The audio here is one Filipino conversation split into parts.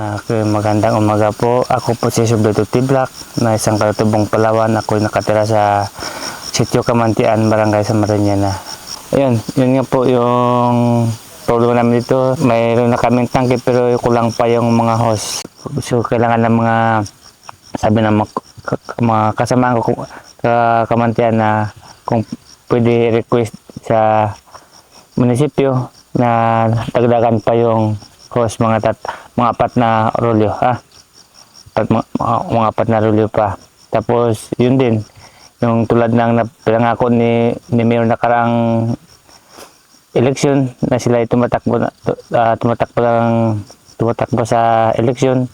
Okay, magandang umaga po. Ako po si Subleto Tiblak na isang katutubong Palawan. Ako nakatira sa Sitio Kamantian, Barangay sa Mariñana. Ayun, yun nga po yung problema namin dito. Mayroon na kaming tangke pero kulang pa yung mga hose. So, kailangan ng mga sabi ng mga, mga kasama ko sa Kamantian na kung pwede request sa munisipyo na dagdagan pa yung hose mga tat mga apat na rolyo ha at mga, mga, apat na rolyo pa tapos yun din yung tulad ng pinangako ni ni Mayor nakarang election na sila ay tumatakbo na, ah, tumatakbo ng tumatakbo sa election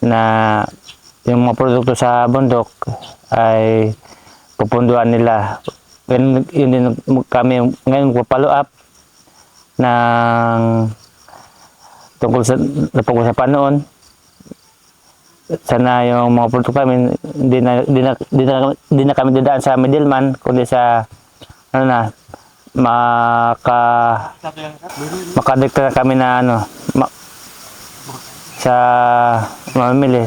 na yung mga produkto sa bundok ay pupunduan nila. Yun, yun din kami ngayon papalo up ng tungkol sa napag-usapan noon. Sana yung mga produkto kami hindi na, hindi na, hindi na, hindi na kami dadaan sa middleman kundi sa ano na maka makadekta na kami na ano ma, sa mamimili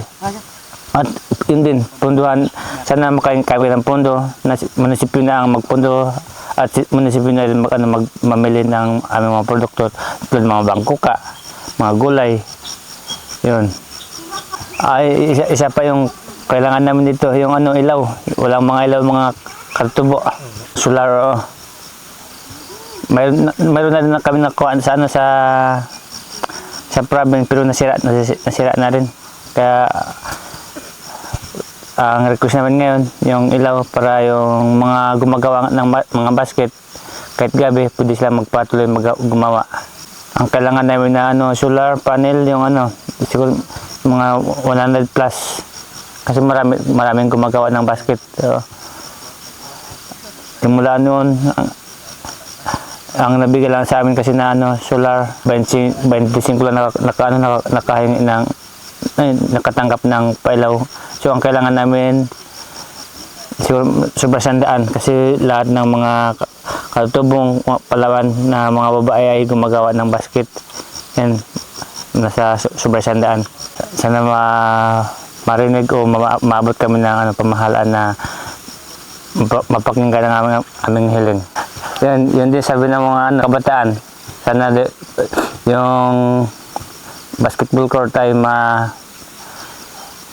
at yun din punduhan sana makain kami ng si- munisipyo na ang magpondo at si- munisipyo na rin mag, ano, mag, mamili ng aming mga produkto tulad mga bangkuka mga gulay. Yun. Ay isa, isa pa yung kailangan namin dito yung ano ilaw. Walang mga ilaw mga kartubo. Solar oo. mayroon, mayroon na na kami nakuha sa ano sa sa province pero nasira nasira, nasira na rin. Kaya ang request namin ngayon yung ilaw para yung mga gumagawa ng mga basket kahit gabi pwede sila magpatuloy mag- gumawa ang kailangan namin na ano solar panel yung ano siguro mga 100 plus. Kasi marami maraming gumagawa ng basket so, simula noon ang, ang nabigay lang sa amin kasi na ano solar 20 25 lang naka, naka, ano, naka, ng ay, nakatanggap ng pailaw. So ang kailangan namin siguro sobra kasi lahat ng mga ka- katutubong mga palawan na mga babae ay gumagawa ng basket. Yan nasa so- sobra sandaan. Sana ma marinig o ma- maabot kami ng ano, pamahalaan na mapa- mapakinggan ang aming, aming hiling yan, yun din sabi ng mga ano, kabataan. Sana di, yung basketball court ay ma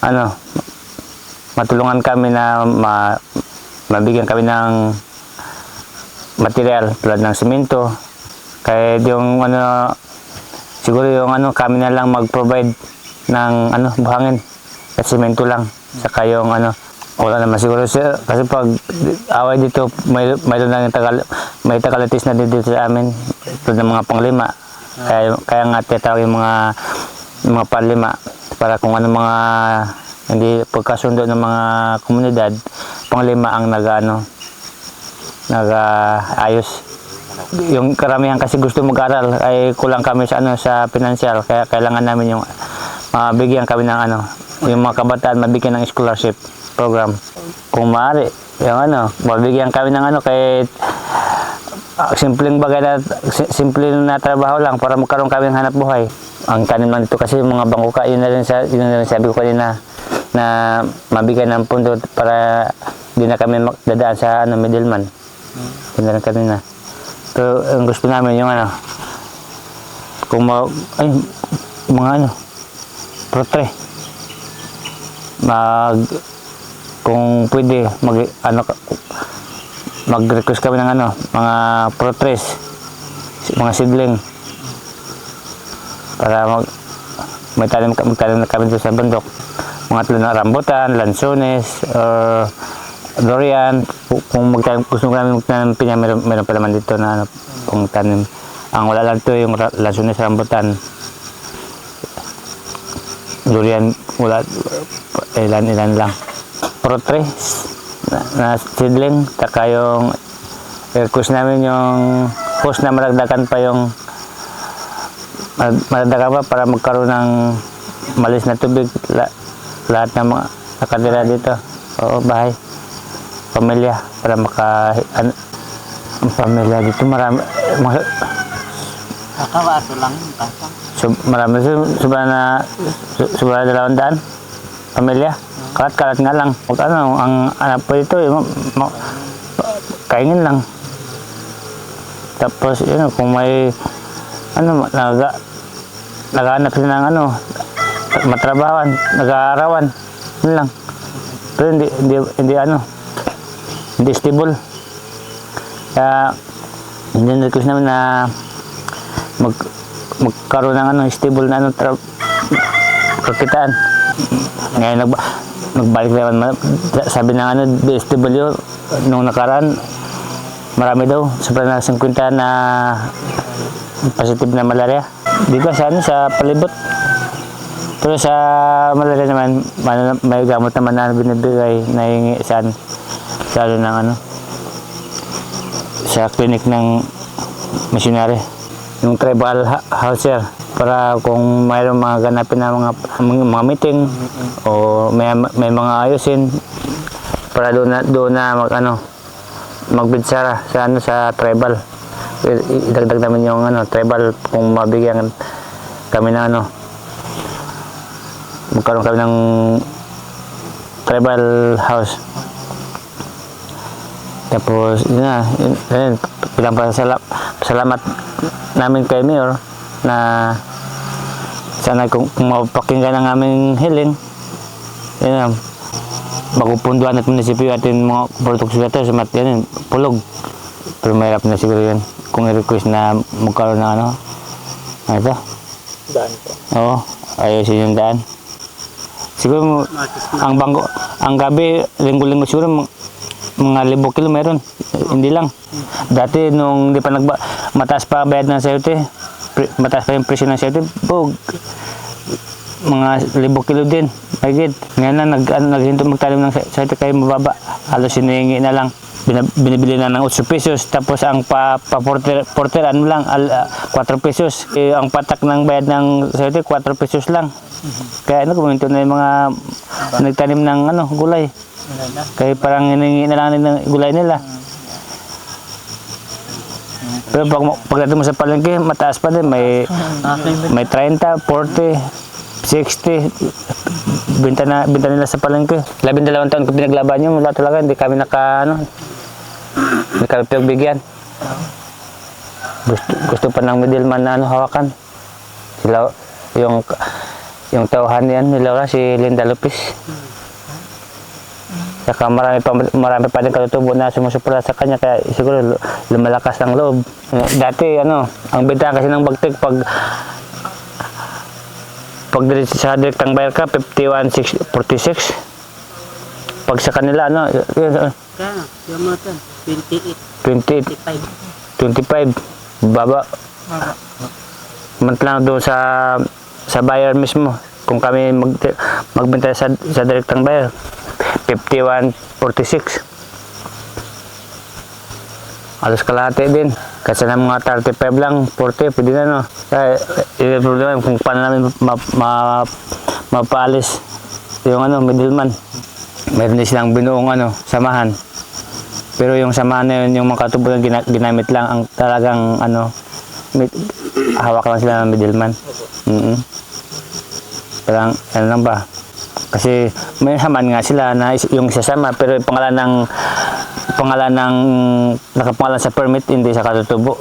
ano matulungan kami na ma, mabigyan kami ng material tulad ng simento. Kaya yung ano siguro yung ano kami na lang mag-provide ng ano buhangin. At simento lang. Saka yung ano wala naman siguro siya. Kasi pag away dito may mayroon lang tagal may tagalitis na dito sa amin. Tulad ng mga panglima. Kaya kaya nga tinatawag yung mga yung mga panlima. Para kung ano mga hindi pagkasundo ng mga komunidad panglima ang nag-ano nag-ayos yung karamihan kasi gusto mag-aral ay kulang kami sa ano sa financial. Kaya kailangan namin yung mabigyan kami ng ano yung mga kabataan mabigyan ng scholarship program. Kung maaari yung ano mabigyan kami ng ano kahit ah, simpleng bagay na si- simpleng na trabaho lang para magkaroon kami ng hanap buhay. Ang tanim lang dito kasi mga bangkuka yun na rin sa yun na rin sabi ko kanina na mabigyan ng pundo para di na kami dadaan sa ano middleman yun na rin kanina pero ang gusto namin yung ano kung ma ay mga ano protre mag kung pwede mag ano mag-request kami ng ano mga protres mga sidling para mag may tanim ka- magtanim na kami doon sa bundok. Mga tulad ng rambutan, lansones, or durian. Kung magtanim, gusto namin magtanim pinya, meron, meron pa naman dito na ano, kung tanim. Ang wala lang to yung lansones, rambutan. Durian, wala, ilan-ilan lang. Protre, na, na seedling, taka yung request namin yung post na maragdagan pa yung madagdagan pa para magkaroon ng malis na tubig la, lahat ng mga nakatira dito oo bahay pamilya para maka an, ang pamilya dito marami mga, Kakawato lang yung kasang. So, marami so, sobra na so, sobra na dalawang daan pamilya. Kalat-kalat nga lang. Kung ano, ang anak po ito, eh, ma, ma- kaingin lang. Tapos, yun, kung may, ano, naga, naghanap sila ng ano, matrabawan, nag-aarawan, yun lang. Pero hindi, hindi, hindi ano, hindi stable. Kaya, hindi request namin na mag, magkaroon ng ano, stable na ano, tra- kakitaan. Ngayon, nag, nagbalik naman, ma- sabi ng ano, DSW, nung nakaraan, marami daw, sobra na 50 na positive na malaria. Dito sa ano, sa palibot. Pero sa malaria naman, may, gamot naman na binibigay na hingi saan, sa ano ng ano, sa clinic ng missionary. Yung tribal houser para kung mayroong mga ganapin na mga, mga, meeting o may, may mga ayusin para doon na, doon na mag, ano, magbidsara sa ano sa tribal. Idagdag namin yung ano tribal kung mabigyan kami ng ano magkaroon kami ng tribal house. Tapos, yun na, yun, yun, bilang pasala- pasalamat namin kay Mayor na sana kung, kung mapakinggan ang aming hiling, yun na, magupunduan at munisipyo atin mga produksyon ito sa mat yan, pulog. Pero mahirap na siguro yun kung i-request na magkaroon ng ano, ano ito? Daan po. Oo, ayusin yung daan. Siguro ang bangko, ang gabi, linggo-linggo siguro mga- libo kilo meron. Hindi lang. Dati nung di pa nagba, mataas pa bayad ng sayote, mataas pa yung presyo ng sayote, po, mga libo kilo din. Magigit. Ngayon na, nag, ano, naghinto magtanim ng sayote kayo mababa. Halos hinihingi na lang. Binibili na ng 8 pesos tapos ang pa, pa porter, porter ano lang al, ah, 4 pesos eh, ang patak ng bayad ng sayote 4 pesos lang kaya ano kuminto na yung mga nagtanim ng ano gulay Wala na. kaya parang hiningi na lang ng gulay nila pero pag, pagdating mo sa palengke mataas pa din may may 30, 40, 60 binta na binta nila sa palengke. Labing dalawang taon ko pinaglaban yun, wala talaga, hindi kami naka ano, hindi kami pinagbigyan. Gusto, gusto pa ng middleman na ano, hawakan. Sila, yung yung tauhan niyan, nila si Linda Lopez. Saka marami pa, marami pa din katutubo na sumusuporta sa kanya kaya siguro lu- lumalakas ang loob. Dati ano, ang benta kasi ng bagtik pag pag sa direktang bayar ka 51.46 pag sa kanila ano yun, Kaya, yung mga tan, 28, 28 25. 25 baba Baba. mantlang doon sa sa buyer mismo kung kami mag, magbenta sa, sa direktang buyer 51.46 alos kalahati din. Kasi ng mga 35 lang 40 pwede na no? Kaya yung problema kung paano namin ma, ma, mapaalis yung ano middleman. Meron din silang binuong ano samahan. Pero yung samahan na yun yung mga katubugan gina, ginamit lang ang talagang ano mit, hawak lang sila ng middleman. Mm parang ano lang ba kasi may haman nga sila na yung sasama pero yung pangalan ng pangalan ng nakapangalan sa permit hindi sa katutubo.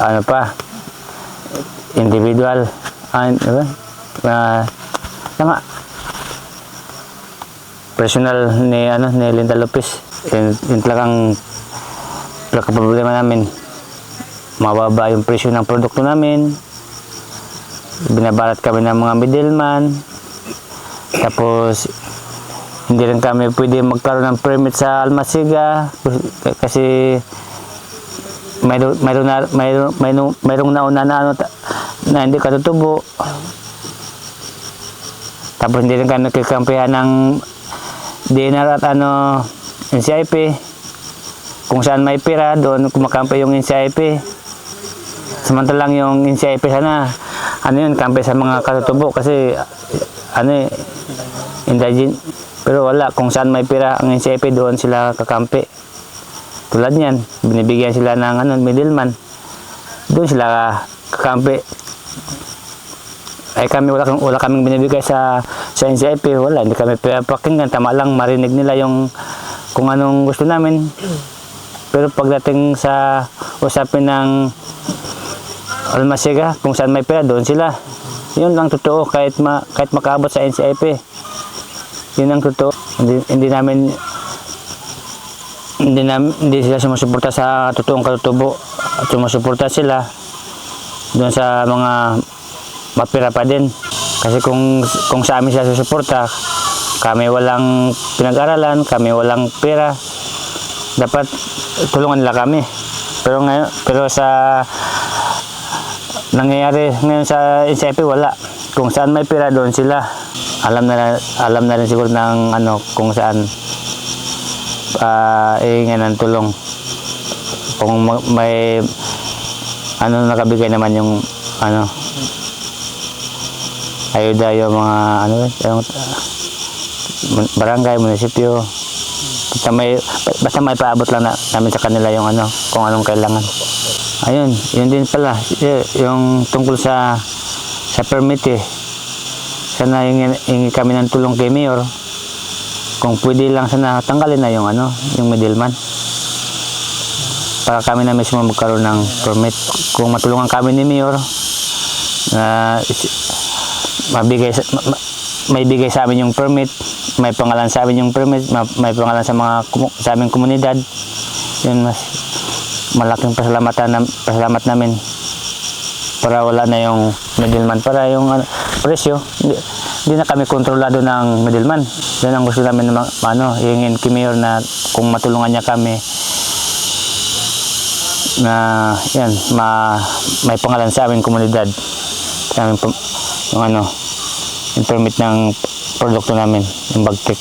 Ano pa? Individual. Ano ba? Na tama personal ni ano ni Linda Lopez. Yun, yun talagang talagang problema namin. Mababa yung presyo ng produkto namin. Binabarat kami ng mga middleman tapos hindi rin kami pwede magkaroon ng permit sa Almasiga kasi mayroon mayroon na mayroon mayroong, mayroong nauna na ano na hindi katutubo. Tapos hindi rin kami nakikampihan ng DNR at ano NCIP kung saan may pira doon kumakampi yung NCIP samantalang yung NCIP sana ano yun kampi sa mga katutubo. Kasi ano indigent pero wala kung saan may pira ang NCIP doon sila kakampi tulad niyan binibigyan sila ng ano middleman doon sila kakampi. Ay kami wala, wala kaming binibigay sa sa NCIP, wala, hindi kami pinapakinggan. Tama lang marinig nila yung kung anong gusto namin. Pero pagdating sa usapin ng Almasiga, kung saan may pera, doon sila. Yun lang totoo, kahit, ma, kahit makaabot sa NCIP. Yun ang totoo. Hindi, hindi namin hindi na, hindi sila sumusuporta sa totoong katutubo. At sumusuporta sila doon sa mga mapira pa din. Kasi kung kung sa amin sila susuporta kami walang pinag-aralan kami walang pera dapat tulungan nila kami. Pero ngayon pero sa nangyayari ngayon sa NCIP wala. Kung saan may pera doon sila alam na alam na rin siguro ng ano kung saan uh, ihingan ng tulong. Kung ma- may ano nakabigay naman yung ano ayuda yung mga ano yung barangay, munisipyo. Basta may basta may paabot lang na, namin sa kanila yung ano kung anong kailangan. Ayun yun din pala yung tungkol sa sa permit eh sana hingi, hingi kami ng tulong kay Mayor kung pwede lang sana tanggalin na yung ano, yung middleman. Para kami na mismo magkaroon ng permit. Kung matulungan kami ni Mayor na mabigay sa, ma- ma- may bigay sa amin yung permit, may pangalan sa amin yung permit, ma- may pangalan sa mga sa aming komunidad. Yun mas malaking pasalamatan nam, pasalamat namin para wala na yung middleman para yung ano, presyo hindi, hindi na kami kontrolado ng middleman. Yan ang gusto namin na ano, hingin kay na kung matulungan niya kami na yan ma, may pangalan sa aming komunidad sa aming yung ano yung permit ng produkto namin yung bagtik